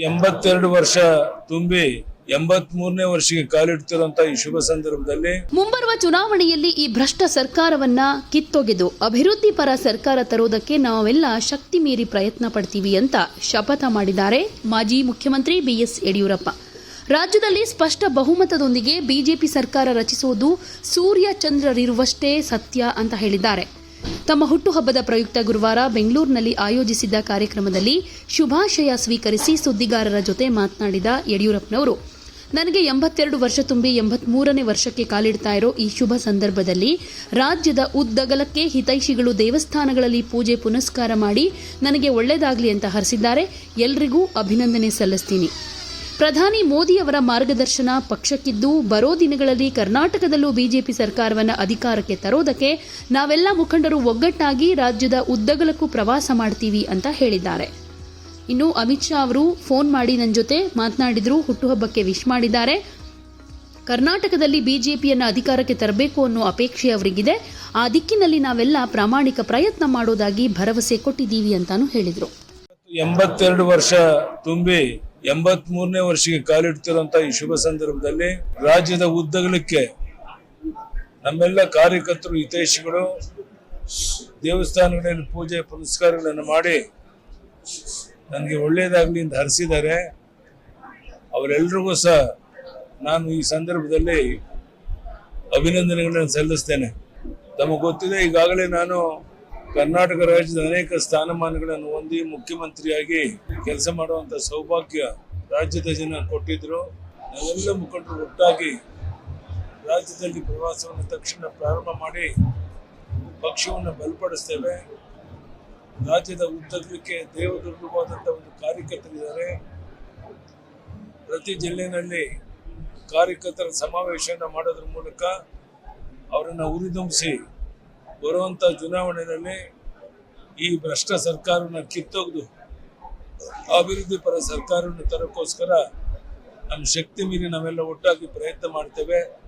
ಎಂಬತ್ತೆರಡು ವರ್ಷ ತುಂಬಿ ಎಂಬತ್ ಮೂರನೇ ವರ್ಷಕ್ಕೆ ಕಾಲಿಡ್ತಿರುವಂತಹ ಈ ಶುಭ ಸಂದರ್ಭದಲ್ಲಿ ಮುಂಬರುವ ಚುನಾವಣೆಯಲ್ಲಿ ಈ ಭ್ರಷ್ಟ ಸರ್ಕಾರವನ್ನ ಕಿತ್ತೊಗೆದು ಅಭಿವೃದ್ಧಿ ಪರ ಸರ್ಕಾರ ತರುವುದಕ್ಕೆ ನಾವೆಲ್ಲ ಶಕ್ತಿ ಮೀರಿ ಪ್ರಯತ್ನ ಪಡ್ತೀವಿ ಅಂತ ಶಪಥ ಮಾಡಿದ್ದಾರೆ ಮಾಜಿ ಮುಖ್ಯಮಂತ್ರಿ ಬಿಎಸ್ ಯಡಿಯೂರಪ್ಪ. ರಾಜ್ಯದಲ್ಲಿ ಸ್ಪಷ್ಟ ಬಹುಮತದೊಂದಿಗೆ ಬಿಜೆಪಿ ಸರ್ಕಾರ ರಚಿಸುವುದು ಸೂರ್ಯ ಚಂದ್ರರಿರುವಷ್ಟೇ ಸತ್ಯ ಅಂತ ಹೇಳಿದ್ದಾರೆ. ತಮ್ಮ ಹುಟ್ಟುಹಬ್ಬದ ಪ್ರಯುಕ್ತ ಗುರುವಾರ ಬೆಂಗಳೂರಿನಲ್ಲಿ ಆಯೋಜಿಸಿದ್ದ ಕಾರ್ಯಕ್ರಮದಲ್ಲಿ ಶುಭಾಶಯ ಸ್ವೀಕರಿಸಿ ಸುದ್ದಿಗಾರರ ಜೊತೆ ಮಾತನಾಡಿದ ಯಡಿಯೂರಪ್ಪನವರು. ನನಗೆ ಎಂಬತ್ತೆರಡು ವರ್ಷ ತುಂಬಿ ಎಂಬತ್ಮೂರನೇ ವರ್ಷಕ್ಕೆ ಕಾಲಿಡ್ತಾ ಇರೋ ಈ ಶುಭ ಸಂದರ್ಭದಲ್ಲಿ ರಾಜ್ಯದ ಉದ್ದಗಲಕ್ಕೆ ಹಿತೈಷಿಗಳು ದೇವಸ್ಥಾನಗಳಲ್ಲಿ ಪೂಜೆ ಪುನಸ್ಕಾರ ಮಾಡಿ ನನಗೆ ಒಳ್ಳೆಯದಾಗಲಿ ಅಂತ ಹರಿಸಿದ್ದಾರೆ. ಎಲ್ರಿಗೂ ಅಭಿನಂದನೆ ಸಲ್ಲಿಸ್ತೀನಿ. ಪ್ರಧಾನಿ ಮೋದಿ ಅವರ ಮಾರ್ಗದರ್ಶನ ಪಕ್ಷಕ್ಕಿದ್ದು, ಬರೋ ದಿನಗಳಲ್ಲಿ ಕರ್ನಾಟಕದಲ್ಲೂ ಬಿಜೆಪಿ ಸರ್ಕಾರವನ್ನು ಅಧಿಕಾರಕ್ಕೆ ತರೋದಕ್ಕೆ ನಾವೆಲ್ಲ ಮುಖಂಡರು ಒಗ್ಗಟ್ಟಾಗಿ ರಾಜ್ಯದ ಉದ್ದಗಲಕ್ಕೂ ಪ್ರವಾಸ ಮಾಡ್ತೀವಿ ಅಂತ ಹೇಳಿದ್ದಾರೆ. ಇನ್ನು ಅಮಿತ್ ಶಾ ಅವರು ಫೋನ್ ಮಾಡಿ ನನ್ನ ಜೊತೆ ಮಾತನಾಡಿದ್ರು, ಹುಟ್ಟುಹಬ್ಬಕ್ಕೆ ವಿಶ್ ಮಾಡಿದ್ದಾರೆ. ಕರ್ನಾಟಕದಲ್ಲಿ ಬಿಜೆಪಿಯನ್ನು ಅಧಿಕಾರಕ್ಕೆ ತರಬೇಕು ಅನ್ನೋ ಅಪೇಕ್ಷೆ ಅವರಿಗಿದೆ. ಆ ದಿಕ್ಕಿನಲ್ಲಿ ನಾವೆಲ್ಲ ಪ್ರಾಮಾಣಿಕ ಪ್ರಯತ್ನ ಮಾಡೋದಾಗಿ ಭರವಸೆ ಕೊಟ್ಟಿದ್ದೀವಿ ಅಂತಾನು ಹೇಳಿದರು. ಎಂಬತ್ತೆರಡು ವರ್ಷ ತುಂಬಿ ಎಂಬತ್ ಮೂರನೇ ವರ್ಷಕ್ಕೆ ಕಾಲಿಡ್ತಿರುವಂತ ಈ ಶುಭ ಸಂದರ್ಭದಲ್ಲಿ ರಾಜ್ಯದ ಉದ್ದಗಲಕ್ಕೆ ನಮ್ಮೆಲ್ಲ ಕಾರ್ಯಕರ್ತರು, ಹಿತೈಷಿಗಳು ದೇವಸ್ಥಾನಗಳಲ್ಲಿ ಪೂಜೆ ಪುನಸ್ಕಾರಗಳನ್ನು ಮಾಡಿ ನನಗೆ ಒಳ್ಳೆಯದಾಗಲಿ ಅಂತ ಹರಿಸಿದ್ದಾರೆ. ಅವರೆಲ್ಲರಿಗೂ ಸಹ ನಾನು ಈ ಸಂದರ್ಭದಲ್ಲಿ ಅಭಿನಂದನೆಗಳನ್ನು ಸಲ್ಲಿಸ್ತೇನೆ. ತಮಗೆ ಗೊತ್ತಿದೆ, ಈಗಾಗಲೇ ನಾನು ಕರ್ನಾಟಕ ರಾಜ್ಯದ ಅನೇಕ ಸ್ಥಾನಮಾನಗಳನ್ನು ಹೊಂದಿ ಮುಖ್ಯಮಂತ್ರಿಯಾಗಿ ಕೆಲಸ ಮಾಡುವಂತ ಸೌಭಾಗ್ಯ ರಾಜ್ಯದ ಜನ ಕೊಟ್ಟಿದ್ರು. ನಾವೆಲ್ಲ ಮುಖಂಡರು ಒಟ್ಟಾಗಿ ರಾಜ್ಯದಲ್ಲಿ ಪ್ರವಾಸವನ್ನು ತಕ್ಷಣ ಪ್ರಾರಂಭ ಮಾಡಿ ಪಕ್ಷವನ್ನು ಬಲಪಡಿಸ್ತೇವೆ. ರಾಜ್ಯದ ಉದ್ದಕ್ಕೆ ದೇವದುರ್ಗವಾದಂಥ ಒಂದು ಕಾರ್ಯಕರ್ತರಿದ್ದಾರೆ ಪ್ರತಿ ಜಿಲ್ಲೆಯಲ್ಲಿ ಕಾರ್ಯಕರ್ತರ ಸಮಾವೇಶವನ್ನು ಮಾಡೋದ್ರ ಮೂಲಕ ಅವರನ್ನು ಉರಿದುಂಬಿಸಿ ಬರುವಂತ ಚುನಾವಣೆಯಲ್ಲಿ ಈ ಭ್ರಷ್ಟ ಸರ್ಕಾರನ ಕಿತ್ತೊಗೆದು ಅಭಿವೃದ್ಧಿ ಪರ ಸರ್ಕಾರವನ್ನು ತರೋಕ್ಕೋಸ್ಕರ ನಮ್ಮ ಶಕ್ತಿ ಮೀರಿ ನಾವೆಲ್ಲ ಒಟ್ಟಾಗಿ ಪ್ರಯತ್ನ ಮಾಡ್ತೇವೆ.